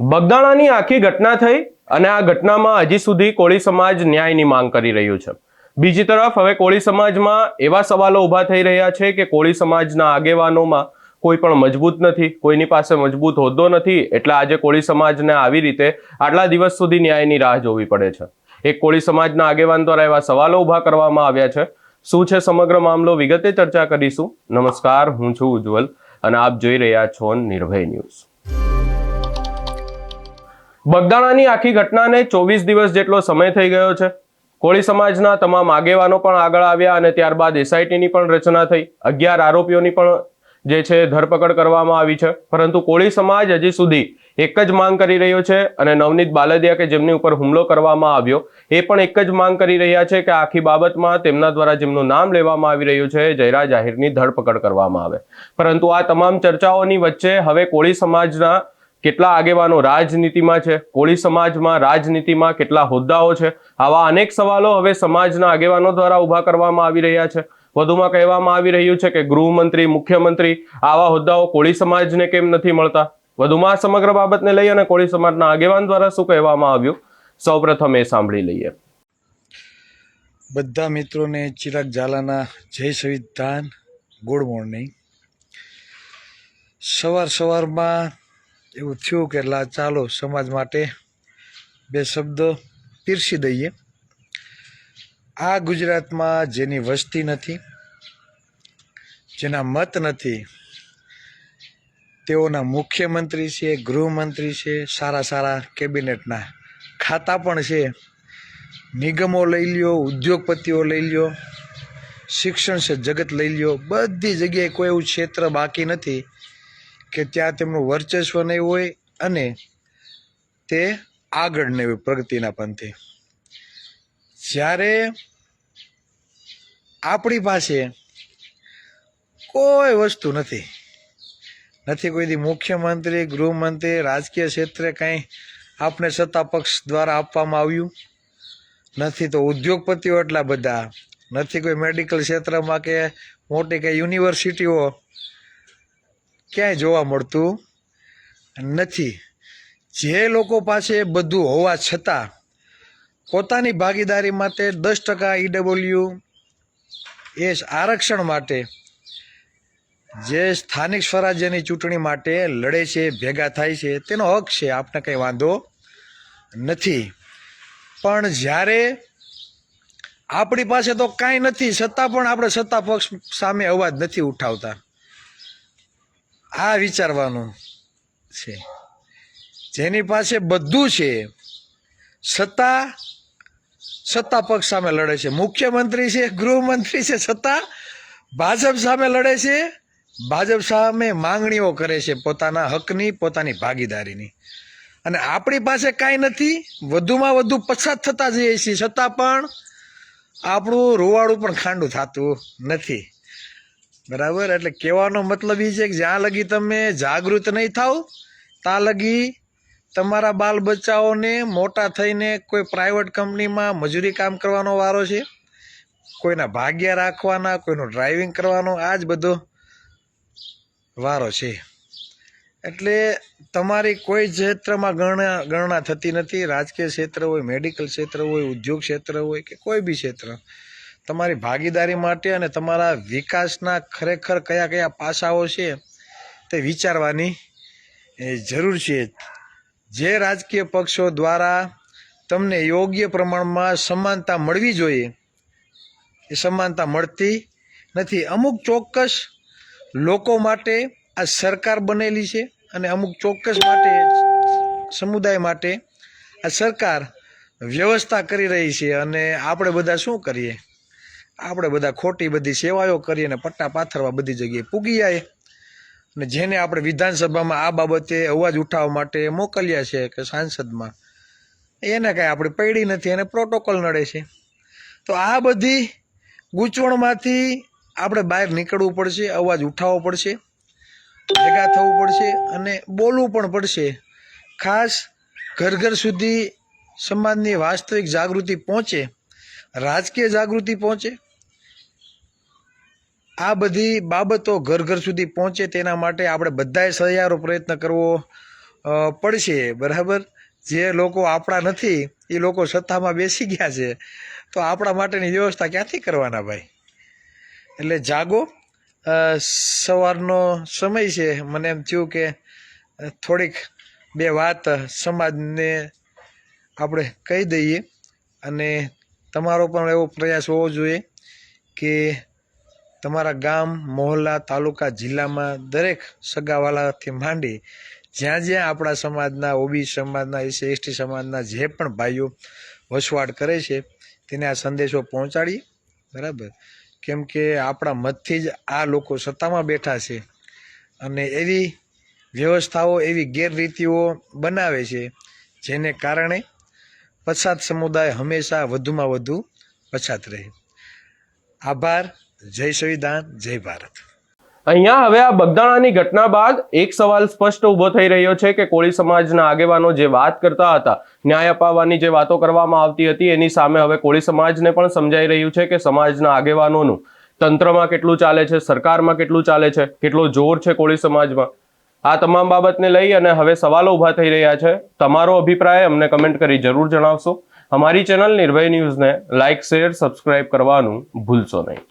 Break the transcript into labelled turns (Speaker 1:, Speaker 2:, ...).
Speaker 1: બગદાણાની આખી ઘટના થઈ અને આ ઘટનામાં હજી સુધી કોળી સમાજ ન્યાયની માંગ કરી રહ્યું છે. બીજી તરફ હવે કોળી સમાજમાં એવા સવાલો ઊભા થઈ રહ્યા છે કે કોળી સમાજના આગેવાનોમાં કોઈ પણ મજબૂત નથી, કોઈની પાસે મજબૂત હોદ્દો નથી, એટલે આજે કોળી સમાજને આવી રીતે આટલા દિવસ સુધી ન્યાયની રાહ જોવી પડે છે. એક કોળી સમાજના આગેવાન દ્વારા એવા સવાલો ઊભા કરવામાં આવ્યા છે. શું છે સમગ્ર મામલો? વિગતે ચર્ચા કરીશું. નમસ્કાર, હું છું ઉજ્જવલ અને આપ જોઈ રહ્યા છો નિર્ભય ન્યૂઝ. બગદાણાની આખી ઘટનાને ચોવીસ દિવસ જેટલો સમય થઈ ગયો છે. કોળી સમાજના તમામ આગેવાનો પણ આગળ આવ્યા અને ત્યારબાદ એસઆઈટીની પણ રચના થઈ. અગિયાર આરોપીઓની પણ જે છે ધરપકડ કરવામાં આવી છે. પરંતુ કોળી સમાજ હજી સુધી એક જ માંગ કરી રહ્યો છે અને નવનીત બાલદિયા કે જેમની ઉપર હુમલો કરવામાં આવ્યો, એ પણ એક જ માંગ કરી રહ્યા છે કે આખી બાબતમાં તેમના દ્વારા જેમનું નામ લેવામાં આવી રહ્યું છે, જયરા જાહેરની ધરપકડ કરવામાં આવે. પરંતુ આ તમામ ચર્ચાઓની વચ્ચે હવે કોળી સમાજના કેટલા આગેવાનો રાજનીતિમાં છે, કોળી સમાજમાં રાજનીતિમાં કેટલા હોદ્દાઓ છે, આવા અનેક સવાલો હવે સમાજના આગેવાનો દ્વારા ઊભા કરવામાં આવી રહ્યા છે. વધુમાં કહેવામાં આવી રહ્યું છે કે ગૃહમંત્રી, મુખ્યમંત્રી આવા હોદ્દાઓ કોળી સમાજને કેમ નથી મળતા? વધુમાં આ સમગ્ર બાબતને લઈ અને કોળી સમાજના આગેવાન દ્વારા શું કહેવામાં આવ્યું? સૌપ્રથમ એ સાંભળી લઈએ.
Speaker 2: બધા મિત્રોને ચિરાગ ઝાલાના જય સંવિધાન ગુડ મોર્નિંગ. સવાર સવારમાં એવું થયું કે લા, ચાલો, સમાજ માટે બે શબ્દ પીરસી દઈએ. આ ગુજરાતમાં જેની વસ્તી નથી, જેના મત નથી, તેઓના મુખ્યમંત્રી છે, ગૃહમંત્રી છે, સારા સારા કેબિનેટના ખાતા પણ છે. નિગમો લઈ લ્યો, ઉદ્યોગપતિઓ લઈ લ્યો, શિક્ષણ છે, જગત લઈ લ્યો, બધી જગ્યાએ કોઈ એવું ક્ષેત્ર બાકી નથી. કે ત્યાં તેમનું વર્ચસ્વ નહીં હોય અને તે આગળ નહીં હોય પ્રગતિના પંથે. જ્યારે આપણી પાસે કોઈ વસ્તુ નથી નથી કોઈ મુખ્યમંત્રી, ગૃહમંત્રી, રાજકીય ક્ષેત્રે કંઈ આપને સત્તા પક્ષ દ્વારા આપવામાં આવ્યું? નથી તો ઉદ્યોગપતિઓ એટલા બધા, નથી કોઈ મેડિકલ ક્ષેત્રમાં કે મોટી કે યુનિવર્સિટીઓ ક્યાંય જોવા મળતું નથી. જે લોકો પાસે બધું હોવા છતાં પોતાની ભાગીદારી માટે દસ ટકા ઈડબલ્યુ એ આરક્ષણ માટે જે સ્થાનિક સ્વરાજ્યની ચૂંટણી માટે લડે છે, ભેગા થાય છે, તેનો હક છે, આપને કંઈ વાંધો નથી. પણ જ્યારે આપણી પાસે તો કાંઈ નથી, છતાં પણ આપણે સત્તા પક્ષ સામે અવાજ નથી ઉઠાવતા. આ વિચારવાનું છે. જેની પાસે બધું છે, સત્તા સત્તા પક્ષ સામે લડે છે. મુખ્યમંત્રી છે, ગૃહમંત્રી છે, સત્તા ભાજપ સામે લડે છે, ભાજપ સામે માંગણીઓ કરે છે પોતાના હકની, પોતાની ભાગીદારીની. અને આપણી પાસે કાંઈ નથી, વધુમાં વધુ પછાત થતા જઈએ છીએ. છતાં પણ આપણું રૂવાડું પણ ખાંડું થતું નથી. બરાબર? એટલે કહેવાનો મતલબ એ છે કે જ્યાં લગી તમે જાગૃત નહીં થાવ, ત્યાં લગી તમારા બાલ બચ્ચાઓને મોટા થઈને કોઈ પ્રાઇવેટ કંપનીમાં મજૂરી કામ કરવાનો વારો છે, કોઈના ભાગ્યા રાખવાના, કોઈનું ડ્રાઇવિંગ કરવાનો આ જ બધો વારો છે. એટલે તમારી કોઈ ક્ષેત્રમાં ગણના ગણના થતી નથી. રાજકીય ક્ષેત્ર હોય મેડિકલ ક્ષેત્ર હોય, ઉદ્યોગ ક્ષેત્ર હોય કે કોઈ બી ક્ષેત્ર. તમારી ભાગીદારી માટે અને તમારા વિકાસના ખરેખર કયા કયા પાસાઓ છે તે વિચારવાની જરૂર છે. જે રાજકીય પક્ષો દ્વારા તમને યોગ્ય પ્રમાણમાં સમાનતા મળવી જોઈએ, એ સમાનતા મળતી નથી. અમુક ચોક્કસ લોકો માટે આ સરકાર બનેલી છે અને અમુક ચોક્કસ માટે સમુદાય માટે આ સરકાર વ્યવસ્થા કરી રહી છે. અને આપણે બધા શું કરીએ? આપણે બધા ખોટી બધી સેવાઓ કરીએ અને પટ્ટા પાથરવા બધી જગ્યાએ પૂગી જાય. અને જેને આપણે વિધાનસભામાં આ બાબતે અવાજ ઉઠાવવા માટે મોકલ્યા છે કે સાંસદમાં, એને કાંઈ આપણે પડી નથી, એને પ્રોટોકોલ નડે છે. તો આ બધી ગૂંચવણમાંથી આપણે બહાર નીકળવું પડશે, અવાજ ઉઠાવવો પડશે, ભેગા થવું પડશે અને બોલવું પણ પડશે. ખાસ ઘર ઘર સુધી સમાજની વાસ્તવિક જાગૃતિ પહોંચે, રાજકીય જાગૃતિ પહોંચે આ બધી બાબતો ઘર ઘર સુધી પહોંચે તેના માટે આપણે બધાએ સહિયારો પ્રયત્ન કરવો પડશે, બરાબર? જે લોકો આપણા નથી, એ લોકો સત્તામાં બેસી ગયા છે, તો આપણા માટેની વ્યવસ્થા ક્યાંથી કરવાના ભાઈ? એટલે જાગો. સવારનો સમય છે. મને એમ થયું કે થોડીક બે વાત સમાજને આપણે કહી દઈએ. અને તમારો પણ એવો પ્રયાસ હોવો જોઈએ કે તમારા ગામ, મોહલ્લા, તાલુકા, જિલ્લામાં દરેક સગાવાલાથી માંડી જ્યાં જ્યાં આપણા સમાજના, ઓબી સમાજના એસી એસટી સમાજના જે પણ ભાઈઓ વસવાટ કરે છે, તેને આ સંદેશો પહોંચાડીએ. બરાબર? કેમ કે આપણા મતથી જ આ લોકો સત્તામાં બેઠા છે અને એવી વ્યવસ્થાઓ, એવી ગેરરીતિઓ બનાવે છે જેને કારણે પછાત સમુદાય હંમેશા વધુમાં વધુ પછાત રહે. આભાર. જય સંવિધાન, જય ભારત.
Speaker 1: અહીંયા હવે આ બગદાણાની ઘટના બાદ એક સવાલ સ્પષ્ટ ઊભો થઈ રહ્યો છે કે કોળી સમાજના આગેવાનો જે વાત કરતા હતા, ન્યાય અપાવવાની જે વાતો કરવામાં આવતી હતી, એની સામે હવે કોળી સમાજને પણ સમજાઈ રહ્યું છે કે સમાજના આગેવાનોનું તંત્રમાં કેટલું ચાલે છે, સરકારમાં કેટલું ચાલે છે, કેટલો જોર છે કોળી સમાજમાં. આ તમામ બાબતને લઈ અને હવે સવાલો ઊભા થઈ રહ્યા છે. તમારો અભિપ્રાય અમને કમેન્ટ કરી જરૂર જણાવશો. અમારી ચેનલ નિર્ભય ન્યૂઝને લાઇક, શેર, સબસ્ક્રાઇબ કરવાનું ભૂલશો નહીં.